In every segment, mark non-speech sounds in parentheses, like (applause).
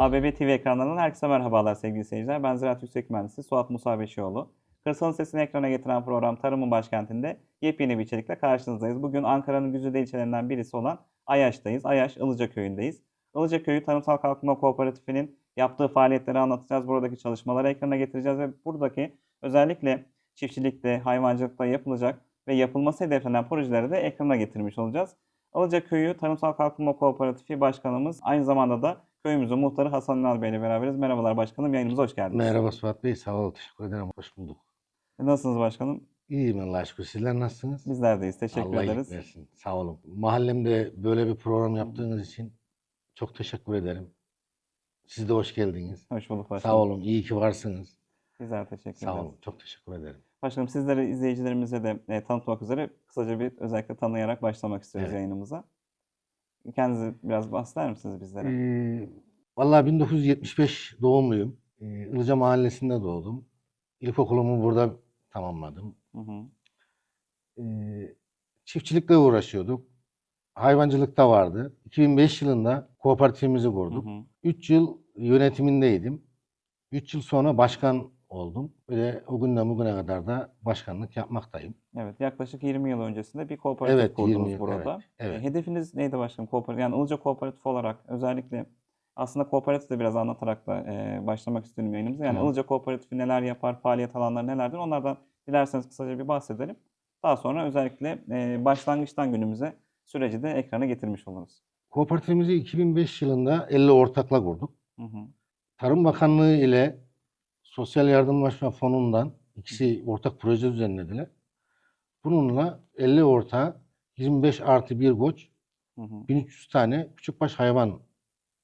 ABB TV ekranlarından herkese merhabalar sevgili seyirciler. Ben Ziraat Yüksek Mühendisi Suat Musa Beşioğlu. Kırsalın sesini ekrana getiren program Tarımın Başkenti'nde yepyeni bir içerikle karşınızdayız. Bugün Ankara'nın güzide ilçelerinden birisi olan Ayaş'tayız. Ayaş Ilıca Köyü'ndeyiz. Ilıca Köyü Tarımsal Kalkınma Kooperatifi'nin yaptığı faaliyetleri anlatacağız. Buradaki çalışmaları ekrana getireceğiz ve buradaki özellikle çiftçilikte, hayvancılıkta yapılacak ve yapılması hedeflenen projeleri de ekrana getirmiş olacağız. Ilıca Köyü Tarımsal Kalkınma Kooperatifi Başkanımız aynı zamanda da köyümüzün muhtarı Hasan Ünal Bey ile beraberiz. Merhabalar başkanım, yayınımıza hoş geldiniz. Merhaba Suat Bey, sağ ol, teşekkür ederim, hoş bulduk. Nasılsınız başkanım? İyiyim Allah'a şükür, sizler nasılsınız? Bizler deyiz. Teşekkür Allah ederiz. versin, sağ olun. Mahallemde böyle bir program yaptığınız için çok teşekkür ederim. Siz de hoş geldiniz. Hoş bulduk başkanım. Sağ olun, iyi ki varsınız. Bizler teşekkür Sağ ederiz. olun, çok teşekkür ederim. Başkanım sizleri izleyicilerimize de e, tanıtmak üzere kısaca bir özellikle tanıyarak başlamak istiyoruz Evet. yayınımıza. Kendinizi biraz bahseder misiniz bizlere? Ee, vallahi 1975 doğumluyum. Ee, Ilıca Mahallesi'nde doğdum. İlkokulumu burada tamamladım. Hı hı. Ee, çiftçilikle uğraşıyorduk. Hayvancılıkta vardı. 2005 yılında kooperatifimizi Hı kurduk. hı. 3 yıl yönetimindeydim. 3 yıl sonra başkan oldum. Ve o günden bugüne kadar da başkanlık yapmaktayım. Evet, yaklaşık 20 yıl öncesinde bir kooperatif Evet, kurdunuz 20 yıl, burada. evet, evet. E, hedefiniz neydi başkanım? Kooperatif, yani Ilıca Kooperatif olarak özellikle aslında kooperatif de biraz anlatarak da e, başlamak istiyorum yayınımıza. Yani Tamam. Ilıca Kooperatifi neler yapar, faaliyet alanları nelerdir? Onlardan dilerseniz kısaca bir bahsedelim. Daha sonra özellikle e, başlangıçtan günümüze süreci de ekrana getirmiş oluruz. Kooperatifimizi 2005 yılında 50 ortakla kurduk. Hı hı. Tarım Bakanlığı ile Sosyal Yardımlaşma Fonu'ndan ikisi ortak proje düzenlediler. Bununla 50 ortağı 25 artı 1 koç Hı hı. 1300 tane küçükbaş hayvan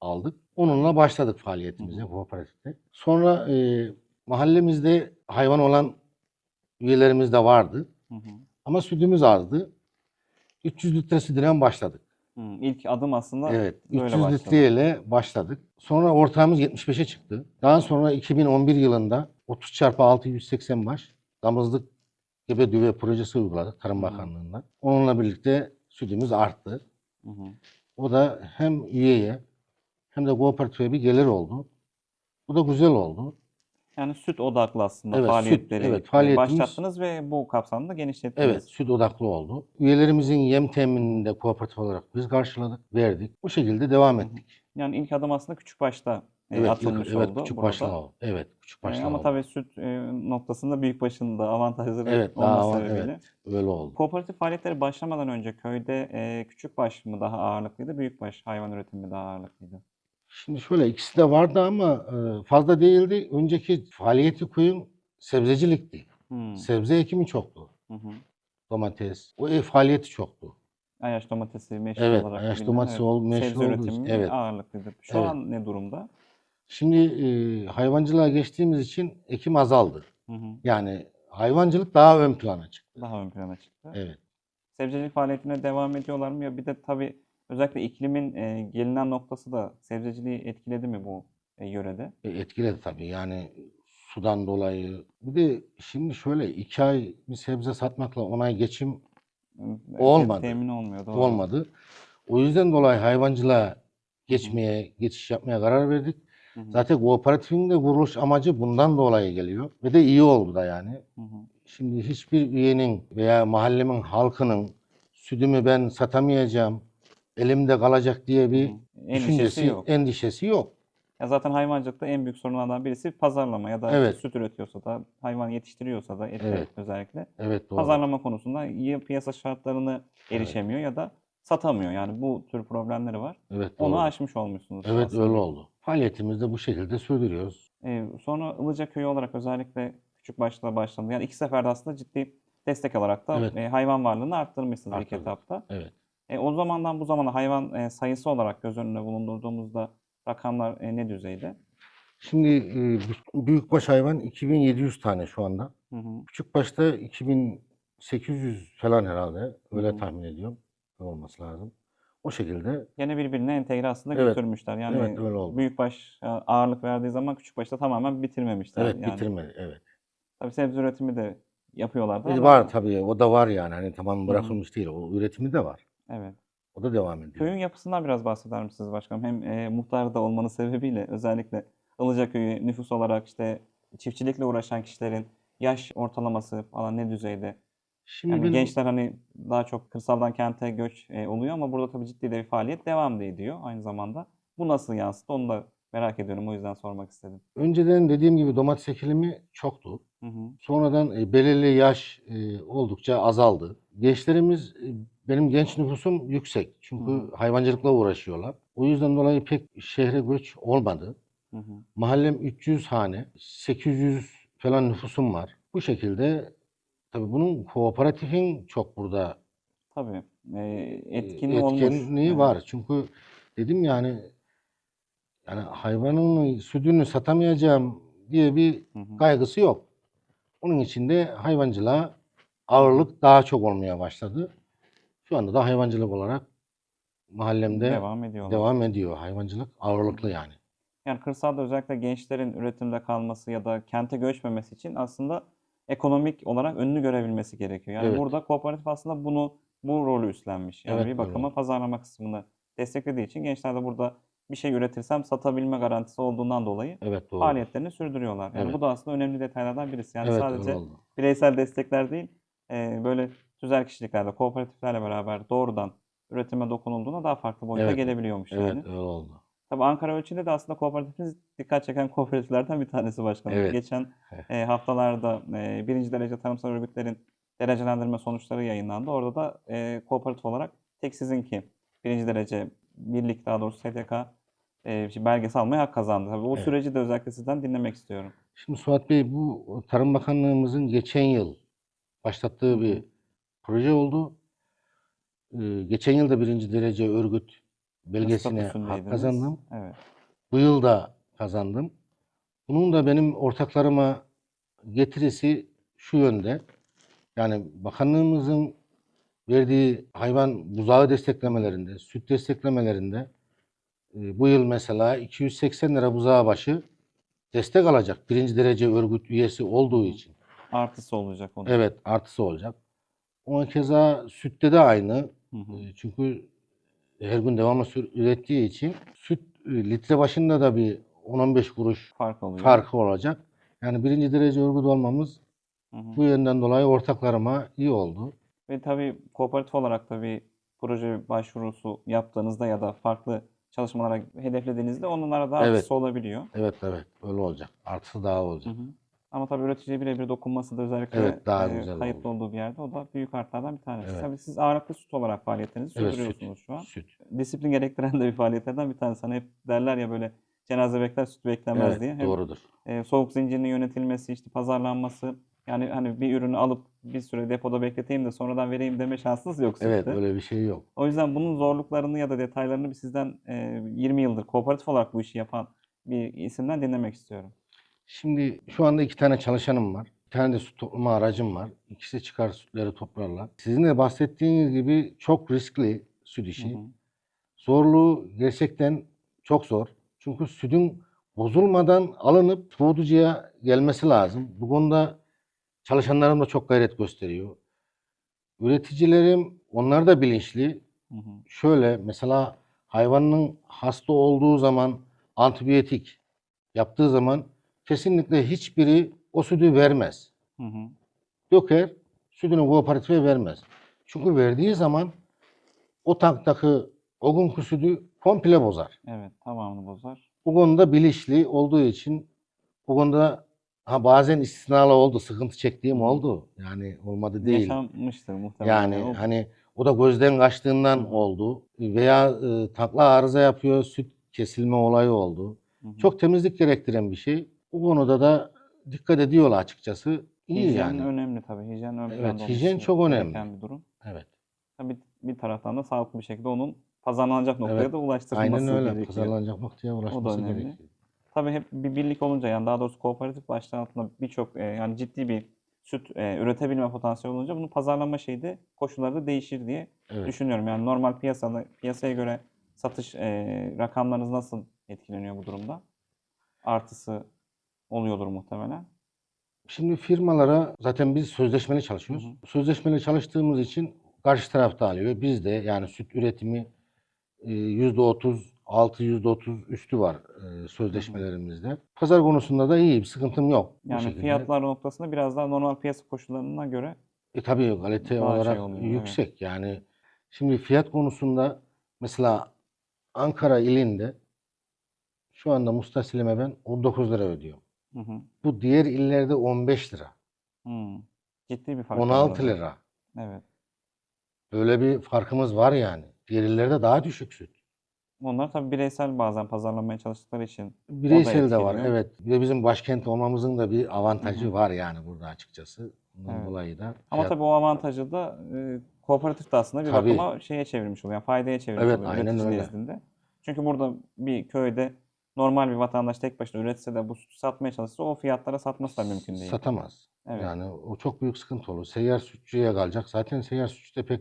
aldık. Onunla başladık faaliyetimize Hı hı. kooperatifte. Sonra e, mahallemizde hayvan olan üyelerimiz de vardı. Hı hı. Ama sütümüz azdı. 300 litre sütünden başladık. Hı, İlk adım aslında Evet, böyle 300 başladı. litreyle başladık. Sonra ortağımız 75'e çıktı. Daha sonra 2011 yılında 30 çarpı 6 180 baş damızlık gebe düve projesi uyguladık Tarım Hı. Bakanlığı'ndan. Onunla birlikte sütümüz arttı. Hı hı. O da hem üyeye hem de kooperatife bir gelir oldu. Bu da güzel oldu. Yani süt odaklı aslında Evet, süt, faaliyetleri evet, e, faaliyetimiz- başlattınız ve bu kapsamda genişlettiniz. Evet, süt odaklı oldu. Üyelerimizin yem teminini de kooperatif olarak biz karşıladık, verdik. Bu şekilde devam ettik. Yani ilk adım aslında küçük başta e, Evet, atılmış ilk- evet oldu küçük başlı oldu. Evet, küçük E, başlı ama oldu. tabii süt e, noktasında büyük başın da avantajları Evet, daha olması avan- sebebiyle. Öyle oldu. Kooperatif faaliyetleri başlamadan önce köyde e, küçük baş mı daha ağırlıklıydı, büyük baş hayvan üretimi mi daha ağırlıklıydı? Şimdi şöyle ikisi de vardı ama e, fazla değildi. Önceki faaliyeti kuyum sebzecilikti. Hmm. Sebze ekimi çoktu. Hı hı. Domates. O ev faaliyeti çoktu. Ayaş domatesi meşhur Evet, olarak Ayaş bilinen, domatesi ol- meşhur sebze üretimi evet. ağırlıklıydı. Şu Evet. an ne durumda? Şimdi e, hayvancılığa geçtiğimiz için ekim azaldı. Hı hı. Yani hayvancılık daha ön plana çıktı. Daha ön plana çıktı. Evet. Sebzecilik faaliyetine devam ediyorlar mı? Ya bir de tabii özellikle iklimin e, gelinen noktası da sebzeciliği etkiledi mi bu e, yörede? E, etkiledi tabii. Yani sudan dolayı. Bir de şimdi şöyle iki ay bir sebze satmakla on ay geçim E, Olmadı. Temin olmuyor. Doğru. olmadı. O yüzden dolayı hayvancılığa geçmeye, geçiş yapmaya karar verdik. Hı hı. Zaten kooperatifin de kuruluş amacı bundan dolayı geliyor. Ve de iyi oldu da yani. Hı hı. Şimdi hiçbir üyenin veya mahallemin halkının sütümü ben satamayacağım, elimde kalacak diye bir. Endişesi düşüncesi, yok. endişesi yok. Ya zaten hayvancılıkta en büyük sorunlardan birisi pazarlama ya da Evet. süt üretiyorsa da hayvan yetiştiriyorsa da ete Evet. özellikle Evet doğru. pazarlama konusunda ya piyasa şartlarını erişemiyor ya da satamıyor. Yani bu tür problemleri var. Evet Onu doğru. aşmış olmuşsunuz. Evet aslında. öyle oldu. Faaliyetimizi de bu şekilde sürdürüyoruz. Ee, sonra Ilıca Köyü olarak özellikle küçük başta başladı. Yani iki seferde aslında ciddi destek alarak da Evet. e, hayvan varlığını arttırmışsınız ilk Arttırdık. etapta. Evet. E, o zamandan bu zamana hayvan e, sayısı olarak göz önüne bulundurduğumuzda rakamlar e, ne düzeyde? Şimdi e, bü- büyükbaş hayvan 2700 tane şu anda. Hı hı. Küçükbaşta 2800 falan herhalde. Öyle Hı hı. tahmin ediyorum. Olması lazım. O şekilde Gene birbirine entegre aslında Evet. götürmüşler. Yani Evet, öyle oldu. büyükbaş e, ağırlık verdiği zaman küçükbaşta tamamen bitirmemişler. evet yani. bitirmedi. Evet. Tabii sebze üretimi de yapıyorlardı Bir ama var tabii o da var yani. Hani tamam bırakılmış değil. O üretimi de var. Evet. O da devam ediyor. Köyün yapısından biraz bahseder misiniz başkanım? Hem e, muhtar da olmanın sebebiyle özellikle Ilıca Köyü nüfus olarak işte çiftçilikle uğraşan kişilerin yaş ortalaması falan ne düzeyde? Şimdi Yani benim- gençler hani daha çok kırsaldan kente göç e, oluyor ama burada tabii ciddi de bir faaliyet devam da ediyor aynı zamanda. Bu nasıl yansıdı onu da merak ediyorum o yüzden sormak istedim. önceden dediğim gibi domates ekilimi çoktu. Hı hı. Sonradan e, belirli yaş e, oldukça azaldı. Gençlerimiz, e, benim genç nüfusum yüksek. Çünkü Hı. hayvancılıkla uğraşıyorlar. O yüzden dolayı pek şehre göç olmadı. Hı hı. Mahallem 300 hane, 800 falan nüfusum var. Bu şekilde tabii bunun kooperatifin çok burada Tabii e, etkinliği olmuş. etkinliği Evet. var. Çünkü dedim yani yani hayvanın sütünü satamayacağım diye bir Hı hı. kaygısı yok. Onun için de hayvancılığa ağırlık daha çok olmaya başladı. Şu anda da hayvancılık olarak mahallemde Devam ediyorlar. devam ediyor. Hayvancılık ağırlıklı yani. Yani kırsalda özellikle gençlerin üretimde kalması ya da kente göçmemesi için aslında ekonomik olarak önünü görebilmesi gerekiyor. Yani Evet. burada kooperatif aslında bunu bu rolü üstlenmiş. Yani Evet, bir bakıma oldu. pazarlama kısmını desteklediği için gençler de burada bir şey üretirsem satabilme garantisi olduğundan dolayı Evet doğru. faaliyetlerini sürdürüyorlar. Yani Evet. bu da aslında önemli detaylardan birisi. Yani evet sadece bireysel destekler değil, e, böyle tüzel kişiliklerle, kooperatiflerle beraber doğrudan üretime dokunulduğunda daha farklı boyuta Evet, gelebiliyormuş Evet yani. öyle oldu. Tabii Ankara ölçeğinde de aslında kooperatifimiz dikkat çeken (laughs) kooperatiflerden bir tanesi başkanım. Evet. Geçen Evet. e, haftalarda e, birinci derece tarımsal örgütlerin derecelendirme sonuçları yayınlandı. Orada da e, kooperatif olarak tek sizinki birinci derece birlik daha doğrusu STK e, belgesi almaya hak kazandı. Tabii o Evet. süreci de özellikle sizden dinlemek istiyorum. Şimdi Suat Bey bu Tarım Bakanlığımızın geçen yıl başlattığı bir proje oldu. Ee, geçen yıl da birinci derece örgüt belgesine hak kazandım. Evet. Bu yıl da kazandım. Bunun da benim ortaklarıma getirisi şu yönde. Yani bakanlığımızın verdiği hayvan buzağı desteklemelerinde, süt desteklemelerinde e, bu yıl mesela 280 lira buzağı başı destek alacak. Birinci derece örgüt üyesi olduğu için. Artısı olacak onun. Evet artısı olacak. O keza sütte de aynı. Hı hı. E, Çünkü her gün devamlı sür- ürettiği için süt e, litre başında da bir 10-15 kuruş Fark oluyor. farkı olacak. Yani birinci derece örgüt olmamız Hı hı. bu yönden dolayı ortaklarıma iyi oldu. Ve tabii kooperatif olarak da bir proje başvurusu yaptığınızda ya da farklı çalışmalara hedeflediğinizde onlara da Evet. artısı olabiliyor. Evet evet öyle olacak. Artısı daha Hı olacak. hı. Ama tabii üreticiye birebir dokunması da özellikle Evet, daha e, güzel kayıtlı oldu. olduğu bir yerde o da büyük artlardan bir tanesi. Evet. Tabii siz ağırlıklı süt olarak faaliyetlerinizi Evet sürdürüyorsunuz süt. şu an. Süt. Disiplin gerektiren de bir faaliyetlerden bir tanesi. Hani hep derler ya böyle cenaze bekler süt beklemez Evet diye. Hem doğrudur. e, soğuk zincirinin yönetilmesi, işte pazarlanması, yani hani bir ürünü alıp bir süre depoda bekleteyim de sonradan vereyim deme şansınız yok Evet sütte. öyle bir şey yok. O yüzden bunun zorluklarını ya da detaylarını bir sizden e, 20 yıldır kooperatif olarak bu işi yapan bir isimden dinlemek istiyorum. Şimdi şu anda iki tane çalışanım var. Bir tane de süt toplama aracım var. İkisi çıkar sütleri toplarlar. Sizin de bahsettiğiniz gibi çok riskli süt Hı işi. hı. Zorluğu gerçekten çok zor. Çünkü sütün bozulmadan alınıp soğutucuya gelmesi lazım. Bu konuda çalışanlarım da çok gayret gösteriyor. Üreticilerim onlar da bilinçli. Hı hı. Şöyle mesela hayvanın hasta olduğu zaman antibiyotik yaptığı zaman kesinlikle hiçbiri o sütü vermez. Hı hı. Döker, sütünü kooperatife vermez. Çünkü verdiği zaman o tanktaki o günkü sütü komple bozar. Evet, tamamını bozar. Bu konuda bilinçli olduğu için bu konuda ha bazen istisnalı oldu, sıkıntı çektiğim oldu. Yani olmadı değil. Yaşanmıştır muhtemelen. Yani O- hani o da gözden kaçtığından oldu veya e, takla arıza yapıyor, süt kesilme olayı oldu. Hı hı. Çok temizlik gerektiren bir şey. Bu konuda da dikkat ediyorlar açıkçası. İyi Hijyen yani. önemli tabii. Hijyen ön Evet, planda olması hijyen çok önemli. gereken bir durum. Evet. Tabii bir taraftan da sağlıklı bir şekilde onun pazarlanacak noktaya Evet, da ulaştırılması Aynen öyle. gerekiyor. Pazarlanacak noktaya ulaşması önemli. gerekiyor. Tabii hep bir birlik olunca yani daha doğrusu kooperatif başlığı altında birçok e, yani ciddi bir süt e, üretebilme potansiyeli olunca bunun pazarlama şeyi de koşulları da değişir diye Evet. düşünüyorum. Yani normal piyasada piyasaya göre satış e, rakamlarınız nasıl etkileniyor bu durumda? Artısı oluyordur muhtemelen. Şimdi firmalara zaten biz sözleşmeli çalışıyoruz. Hı Sözleşmeli çalıştığımız için karşı tarafta alıyor. Bizde yani süt üretimi e, %30 altı %30 üstü var e, sözleşmelerimizde. Pazar konusunda da iyi bir sıkıntım yok. Yani şekilde. fiyatlar noktasında biraz daha normal piyasa koşullarına göre E tabii kalite Daha şey olarak oluyor, evet. yüksek. Yani şimdi fiyat konusunda mesela Ankara ilinde şu anda mustasilime ben 19 lira ödüyorum. hı hı. Bu diğer illerde 15 lira, Hmm. Ciddi bir fark var 16 arada. lira. Evet. Böyle bir farkımız var yani. Diğer illerde daha düşük süt. Onlar tabii bireysel bazen pazarlamaya çalıştıkları için Bireysel de var. Evet. Bir de bizim başkent olmamızın da bir avantajı var yani burada açıkçası. Bundan Evet. dolayı da Ama fiyat- tabii o avantajı da e, kooperatif de aslında bir Tabii. bakıma şeye çevirmiş oluyor. Yani faydaya çevirmiş Evet, oluyor aynen öyle. nezdinde. Çünkü burada bir köyde normal bir vatandaş tek başına üretse de bu sütü satmaya çalışsa o fiyatlara satması da mümkün değil. satamaz. Evet. Yani o çok büyük sıkıntı olur. Seyyar sütçüye kalacak. Zaten seyyar sütçü de pek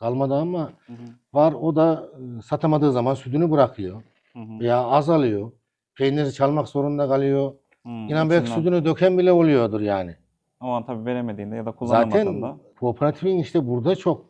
kalmadı ama Hı hı, var o da e, satamadığı zaman sütünü bırakıyor. hı hı, Veya azalıyor. Peyniri çalmak zorunda kalıyor. hı. İnan belki İçinden. sütünü döken bile oluyordur yani. O an tabii veremediğinde ya da Zaten kullanamadığında. kooperatifin işte burada çok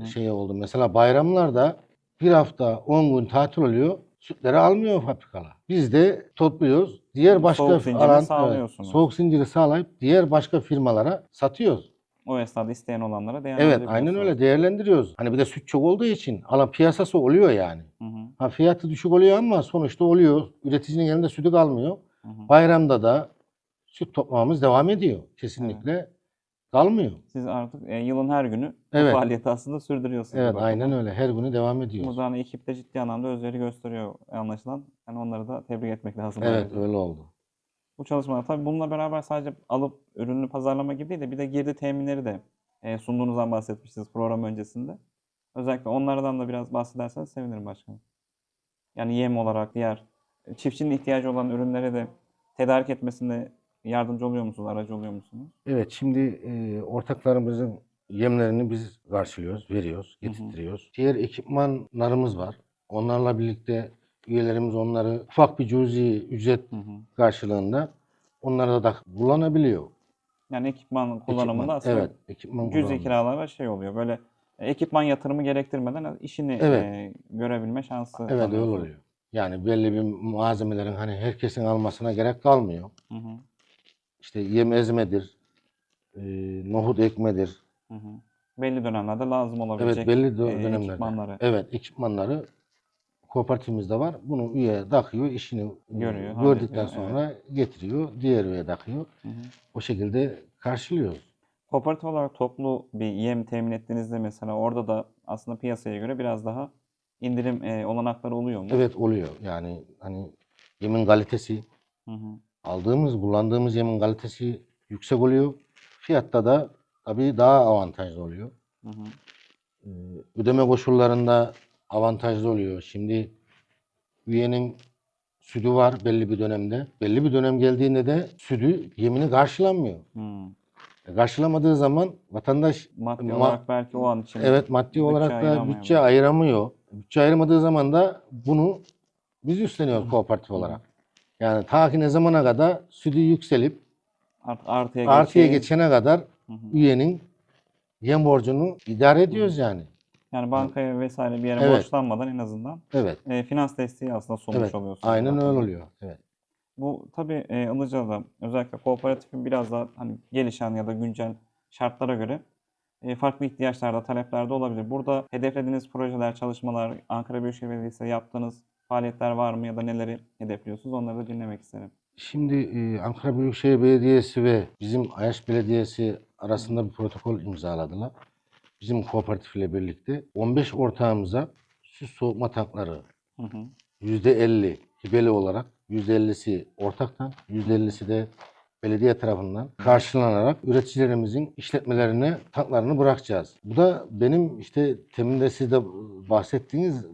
hı. şey oldu. Mesela bayramlarda bir hafta 10 gün tatil oluyor. Sütleri almıyor fabrikalar. Biz de topluyoruz. Diğer başka Soğuk zincirini alan- evet, sağlıyorsunuz. soğuk zinciri sağlayıp diğer başka firmalara satıyoruz. O esnada isteyen olanlara Evet, değerlendirebiliyorsunuz. aynen öyle değerlendiriyoruz. Hani bir de süt çok olduğu için alan piyasası oluyor yani. Hı hı, Ha fiyatı düşük oluyor ama sonuçta oluyor. Üreticinin elinde sütü kalmıyor. hı hı. Bayramda da süt toplamamız devam ediyor. Kesinlikle kalmıyor. Siz artık e, yılın her günü bu Evet. faaliyeti aslında sürdürüyorsunuz. Evet, bakıma. aynen öyle. Her günü devam ediyoruz. Burada hani ekip de ciddi anlamda özveri gösteriyor anlaşılan. Yani onları da tebrik etmek lazım. Evet, öyle oldu. Bu çalışmalar tabii bununla beraber sadece alıp ürünü pazarlama gibi değil de bir de girdi teminleri de e, sunduğunuzdan bahsetmiştiniz program öncesinde. Özellikle onlardan da biraz bahsederseniz sevinirim başkanım. Yani yem olarak diğer e, çiftçinin ihtiyacı olan ürünlere de tedarik etmesinde yardımcı oluyor musunuz, aracı oluyor musunuz? Evet, şimdi e, ortaklarımızın yemlerini biz karşılıyoruz, veriyoruz, Hı hı. getirtiyoruz. Diğer ekipmanlarımız var. Onlarla birlikte üyelerimiz onları ufak bir cüzi ücret Hı hı. karşılığında onları da kullanabiliyor. Yani ekipman kullanımında Ekipman, aslında evet, ekipman cüzi kiralarla şey oluyor. Böyle e, ekipman yatırımı gerektirmeden işini Evet. e, görebilme şansı Evet, öyle oluyor. Yani belli bir malzemelerin hani herkesin almasına gerek kalmıyor. Hı hı. İşte yem ezmedir, e, nohut ekmedir. Hı hı. Belli dönemlerde lazım olabilecek Evet, belli e, dönemlerde. ekipmanları Evet, ekipmanları kooperatifimizde var. Bunu üye takıyor, işini e, Görüyor, gördükten hallediyor, sonra getiriyor, diğer üye takıyor. Hı hı. O şekilde karşılıyoruz. Kooperatif olarak toplu bir yem temin ettiğinizde mesela orada da aslında piyasaya göre biraz daha indirim e, olanakları oluyor mu? Evet oluyor. Yani hani yemin kalitesi, Hı hı. aldığımız, kullandığımız yemin kalitesi yüksek oluyor. Fiyatta da tabii daha avantajlı oluyor. Hı hı. Ee, ödeme koşullarında avantajlı oluyor. Şimdi üyenin sütü var belli bir dönemde. Belli bir dönem geldiğinde de sütü yemini karşılanmıyor. Hı. E, Karşılamadığı zaman vatandaş Maddi Ma- olarak belki o an için evet maddi bütçe olarak da ayıramıyor. bütçe ayıramıyor. Bütçe ayıramadığı zaman da bunu biz üstleniyoruz kooperatif olarak. Yani ta ki ne zamana kadar sütü yükselip art, artıya, artıya geçene kadar Hı hı. üyenin yem borcunu idare ediyoruz yani. Yani bankaya vesaire bir yere Evet. borçlanmadan en azından Evet. e, finans desteği aslında sunmuş Evet. oluyorsunuz. Aynen öyle oluyor. Evet. Bu tabii e, Ilıca'da özellikle kooperatifin biraz daha hani gelişen ya da güncel şartlara göre e, farklı ihtiyaçlarda, taleplerde olabilir. Burada hedeflediğiniz projeler, çalışmalar, Ankara Büyükşehir Belediyesi'yle yaptığınız faaliyetler var mı ya da neleri hedefliyorsunuz? Onları da dinlemek isterim. Şimdi e, Ankara Büyükşehir Belediyesi ve bizim Ayaş Belediyesi arasında bir protokol imzaladılar. Bizim kooperatif ile birlikte 15 ortağımıza süs soğutma tankları Hı hı. %50 hibeli olarak %50'si ortaktan, %50'si de belediye tarafından karşılanarak üreticilerimizin işletmelerine tanklarını bırakacağız. Bu da benim işte teminde siz de bahsettiğiniz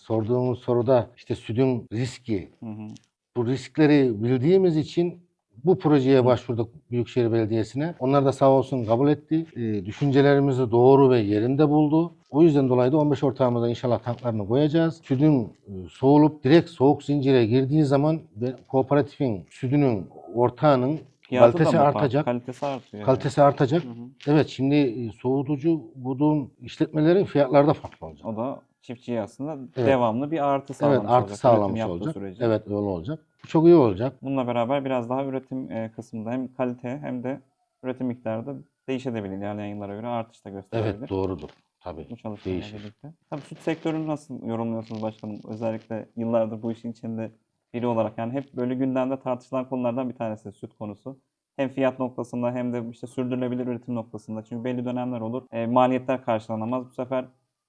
sorduğumuz soruda işte sütün riski, Hı hı. bu riskleri bildiğimiz için bu projeye başvurduk Büyükşehir Belediyesi'ne. Onlar da sağ olsun kabul etti. E, düşüncelerimizi doğru ve yerinde buldu. O yüzden dolayı da 15 ortağımıza inşallah tanklarını koyacağız. Sütün e, soğulup direkt soğuk zincire girdiği zaman kooperatifin sütünün ortağının Fiyatı Kalitesi artacak. Kalitesi artıyor. yani. Kalitesi artacak. Hı hı. Evet şimdi e, soğutucu bulduğum işletmelerin fiyatları da farklı olacak. O da çiftçiye aslında Evet. devamlı bir artı Evet sağlamış artı olacak. sağlamış olacak. sürece. Evet öyle olacak. Çok iyi olacak. Bununla beraber biraz daha üretim e, kısmında hem kalite hem de üretim miktarı da değişebilir ilerleyen yıllara göre artış da gösterebilir. Evet doğrudur. Tabii. Bu çalışmayla Değişir. birlikte. Tabii süt sektörünü nasıl yorumluyorsunuz başkanım? Özellikle yıllardır bu işin içinde biri olarak yani hep böyle gündemde tartışılan konulardan bir tanesi süt konusu. Hem fiyat noktasında hem de işte sürdürülebilir üretim noktasında. Çünkü belli dönemler olur. e, maliyetler karşılanamaz. Bu sefer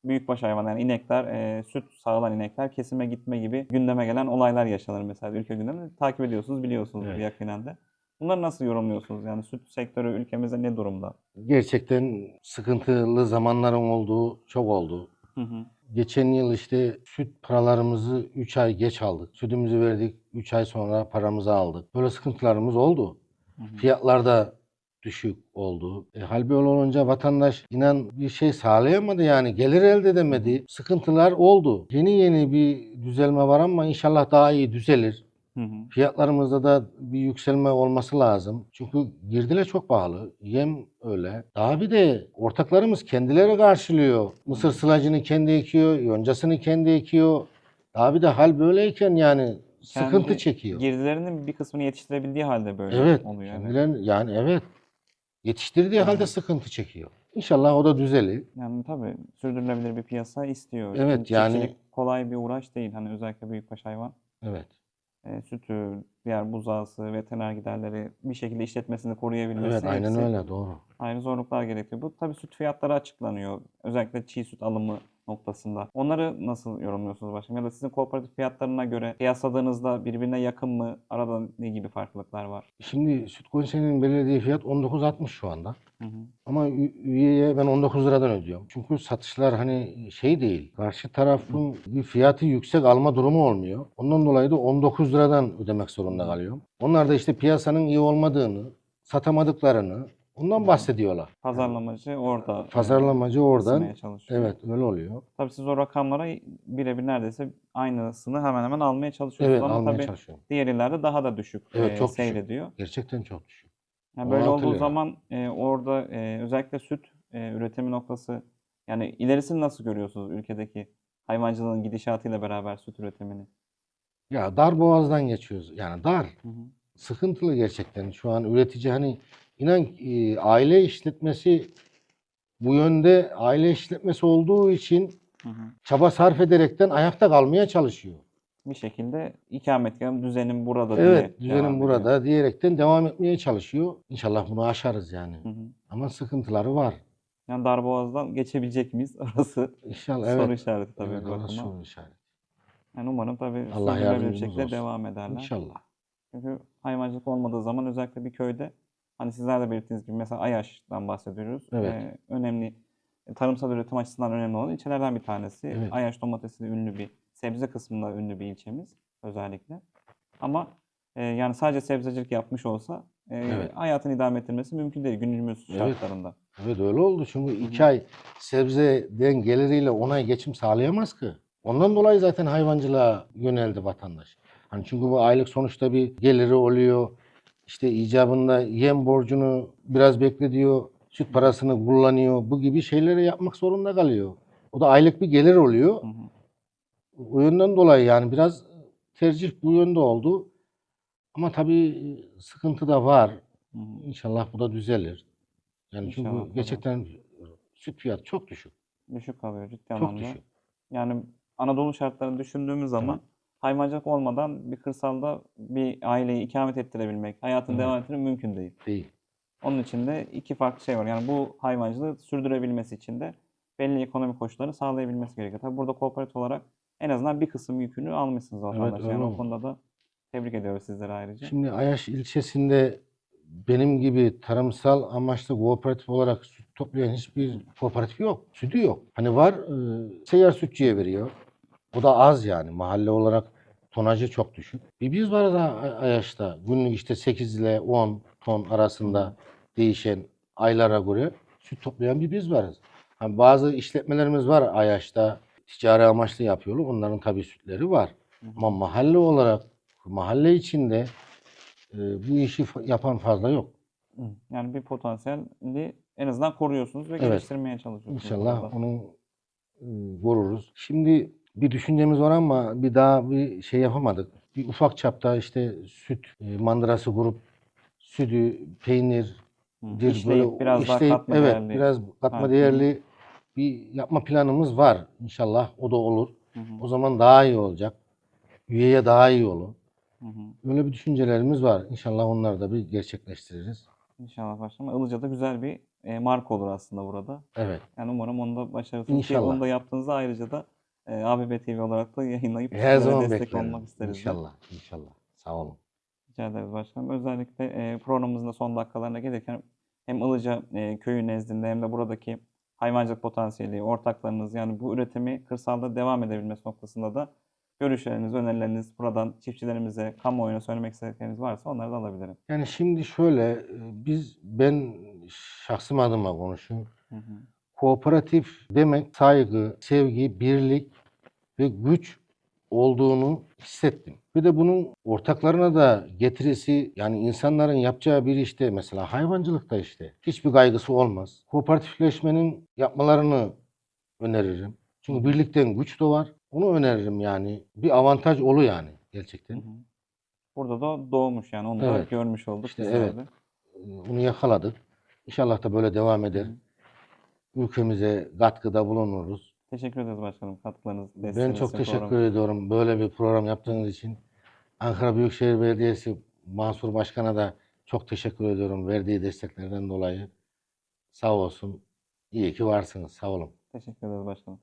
büyükbaş hayvan yani inekler, e, süt sağılan inekler kesime gitme gibi gündeme gelen olaylar yaşanır mesela ülke gündeminde. Takip ediyorsunuz, biliyorsunuz Evet. yakinen de. Bunları nasıl yorumluyorsunuz? Yani süt sektörü ülkemizde ne durumda? Gerçekten sıkıntılı zamanların olduğu çok oldu. Hı hı. Geçen yıl işte süt paralarımızı 3 ay geç aldık. Sütümüzü verdik. 3 ay sonra paramızı aldık. Böyle sıkıntılarımız oldu. Hı hı. Fiyatlar da düşük oldu. E, hal böyle olunca vatandaş inan bir şey sağlayamadı yani gelir elde edemedi. Sıkıntılar oldu. Yeni yeni bir düzelme var ama inşallah daha iyi düzelir. Hı hı. Fiyatlarımızda da bir yükselme olması lazım. Çünkü girdiler çok pahalı. Yem öyle. Daha bir de ortaklarımız kendileri karşılıyor. Mısır sılacını kendi ekiyor, yoncasını kendi ekiyor. Daha bir de hal böyleyken yani sıkıntı Kendi çekiyor. Girdilerinin bir kısmını yetiştirebildiği halde böyle Evet. oluyor. Evet. kendileri- yani evet. Yetiştirdiği halde sıkıntı çekiyor. İnşallah o da düzelir. Yani tabii sürdürülebilir bir piyasa istiyor. Evet, Çünkü yani- çiftçilik kolay bir uğraş değil. Hani özellikle büyükbaş hayvan. Evet. E, sütü, diğer buzağısı, veteriner giderleri bir şekilde işletmesini koruyabilmesi Evet aynen hepsi öyle doğru. ayrı zorluklar gerektiriyor. Bu tabii süt fiyatları açıklanıyor. Özellikle çiğ süt alımı noktasında. Onları nasıl yorumluyorsunuz başkanım? Ya da sizin kooperatif fiyatlarına göre kıyasladığınızda birbirine yakın mı? Arada ne gibi farklılıklar var? Şimdi süt konserinin belirlediği fiyat 19.60 şu anda. Hı hı. Ama üyeye ben 19 liradan ödüyorum. Çünkü satışlar hani şey değil. Karşı tarafın bir fiyatı yüksek alma durumu olmuyor. Ondan dolayı da 19 liradan ödemek zorunda kalıyorum. Onlar da işte piyasanın iyi olmadığını, satamadıklarını ondan bahsediyorlar. Pazarlamacı orada e, Pazarlamacı oradan çalışıyor. evet öyle oluyor. Tabii siz o rakamlara birebir neredeyse aynısını hemen hemen almaya çalışıyorsunuz Evet ama almaya tabii çalışıyorum. diğer illerde daha da düşük Evet, e, çok düşük. seyrediyor. Gerçekten çok düşük. Yani böyle 16 olduğu lira. zaman e, orada e, özellikle süt e, üretimi noktası yani ilerisini nasıl görüyorsunuz ülkedeki hayvancılığın gidişatıyla beraber süt üretimini? Ya dar boğazdan geçiyoruz. Yani dar. Hı hı. sıkıntılı gerçekten. Şu an üretici hani inan e, aile işletmesi bu yönde aile işletmesi olduğu için Hı hı. çaba sarf ederekten ayakta kalmaya çalışıyor. Bir şekilde ikametgahım düzenim burada Evet, diye düzenim ediyor. burada diyerekten devam etmeye çalışıyor. İnşallah bunu aşarız yani. Hı hı. Ama sıkıntıları var. Yani Darboğaz'dan geçebilecek miyiz? (laughs) Orası İnşallah soru evet. işareti tabii Evet, orası soru işareti. Yani umarım tabii Allah yardımcımız şekilde olsun. devam ederler. İnşallah. Çünkü hayvancılık olmadığı zaman özellikle bir köyde hani sizler de belirttiğiniz gibi mesela Ayaş'tan bahsediyoruz. Evet. Ee, önemli e, tarımsal üretim açısından önemli olan ilçelerden bir tanesi. Evet. Ayaş domatesiyle ünlü bir sebze kısmında ünlü bir ilçemiz özellikle. Ama e, yani sadece sebzecilik yapmış olsa e, Evet. hayatını idame ettirmesi mümkün değil günümüz Evet. şartlarında. Evet öyle oldu. Çünkü iki ay sebzeden geliriyle on ay geçim sağlayamaz ki. Ondan dolayı zaten hayvancılığa yöneldi vatandaş. Hani çünkü bu aylık sonuçta bir geliri oluyor. İşte icabında yem borcunu biraz beklediyor. Süt parasını kullanıyor. Bu gibi şeyleri yapmak zorunda kalıyor. O da aylık bir gelir oluyor. Hı hı. O yönden dolayı yani biraz tercih bu yönde oldu. Ama tabii sıkıntı da var. Hı hı. İnşallah bu da düzelir. Yani İnşallah, çünkü tabii. gerçekten süt fiyatı çok düşük. Düşük kalıyor ciddi Çok anlamda. düşük. Yani Anadolu şartlarını düşündüğümüz zaman hayvancılık olmadan bir kırsalda bir aileyi ikamet ettirebilmek, hayatını Evet. devam ettirmek mümkün değil. Değil. Onun için de iki farklı şey var. Yani bu hayvancılığı sürdürebilmesi için de belli ekonomik koşulları sağlayabilmesi gerekiyor. Tabii burada kooperatif olarak en azından bir kısım yükünü almışsınız vatandaş. öyle yani o konuda da tebrik ediyoruz sizleri ayrıca. Şimdi Ayaş ilçesinde benim gibi tarımsal amaçlı kooperatif olarak süt toplayan hiçbir kooperatif yok. Sütü yok. Hani var e, seyyar sütçüye veriyor. O da az yani. Mahalle olarak tonajı çok düşük. Bir biz var da Ay- Ayaş'ta. Günlük işte 8 ile 10 ton arasında değişen aylara göre süt toplayan bir biz varız. Hani bazı işletmelerimiz var Ayaş'ta. Ticari amaçlı yapıyorlar. Onların tabii sütleri var. Ama mahalle olarak mahalle içinde e, bu işi yapan fazla yok. Yani bir potansiyeli en azından koruyorsunuz ve Evet. geliştirmeye çalışıyorsunuz. İnşallah onu e, vururuz. Şimdi bir düşüncemiz var ama bir daha bir şey yapamadık. Bir ufak çapta işte süt e, mandırası kurup sütü, peynir, dir işleyip böyle biraz daha işleyip, katma evet, değerli. biraz katma Ha, hı. değerli bir yapma planımız var. İnşallah o da olur. Hı hı, O zaman daha iyi olacak. Üyeye daha iyi olur. hı hı. Böyle bir düşüncelerimiz var. İnşallah onları da bir gerçekleştiririz. İnşallah başkanım. Ilıca'da güzel bir e, marka olur aslında burada. Evet. Yani umarım onu da başarırsınız. Ki İnşallah. onu da yaptığınızda ayrıca da e, ABB TV olarak da yayınlayıp Her zaman destek beklerim. olmak isteriz. de. İnşallah. İnşallah. Sağ olun. Rica ederiz başkanım. Özellikle e, programımızın da son dakikalarına gelirken hem Ilıca e, köyü nezdinde hem de buradaki hayvancılık potansiyeli, ortaklarınız yani bu üretimi kırsalda devam edebilmesi noktasında da görüşleriniz, önerileriniz buradan çiftçilerimize, kamuoyuna söylemek istedikleriniz varsa onları da alabilirim. Yani şimdi şöyle e, biz ben şahsım adıma konuşuyorum. Hı hı. Kooperatif demek saygı, sevgi, birlik ve güç olduğunu hissettim. Bir de bunun ortaklarına da getirisi yani insanların yapacağı bir işte mesela hayvancılıkta işte hiçbir kaygısı olmaz. Kooperatifleşmenin yapmalarını öneririm. Çünkü birlikten güç doğar. Onu öneririm yani. Bir avantaj olu yani gerçekten. hı. Burada da doğmuş yani onu da Evet. görmüş olduk İşte evet. de. Ee, Onu yakaladık. İnşallah da böyle devam eder. Ülkemize katkıda bulunuruz. Teşekkür ederiz başkanım katkılarınız, Ben çok için teşekkür programa. ediyorum böyle bir program yaptığınız için. Ankara Büyükşehir Belediyesi Mansur Başkan'a da çok teşekkür ediyorum verdiği desteklerden dolayı. Sağ olsun. İyi ki varsınız. Sağ olun. Teşekkür ederiz başkanım.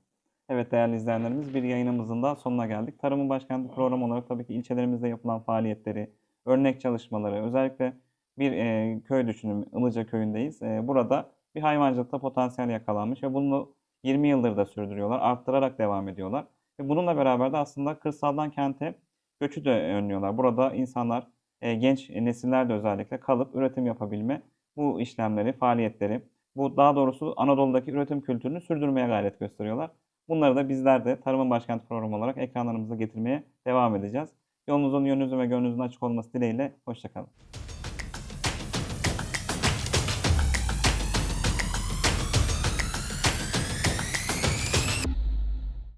Evet değerli izleyenlerimiz bir yayınımızın da sonuna geldik. Tarımın Başkenti programı olarak tabii ki ilçelerimizde yapılan faaliyetleri, örnek çalışmaları, özellikle bir e, köy düşünün, Ilıca köyündeyiz. E, burada bir hayvancılıkta potansiyel yakalanmış ve bunu 20 yıldır da sürdürüyorlar, arttırarak devam ediyorlar. Ve bununla beraber de aslında kırsaldan kente göçü de önlüyorlar. Burada insanlar, e, genç nesiller de özellikle kalıp üretim yapabilme bu işlemleri, faaliyetleri, bu daha doğrusu Anadolu'daki üretim kültürünü sürdürmeye gayret gösteriyorlar. Bunları da bizler de Tarımın Başkenti programı olarak ekranlarımıza getirmeye devam edeceğiz. Yolunuzun, yönünüzün ve gönlünüzün açık olması dileğiyle. Hoşçakalın.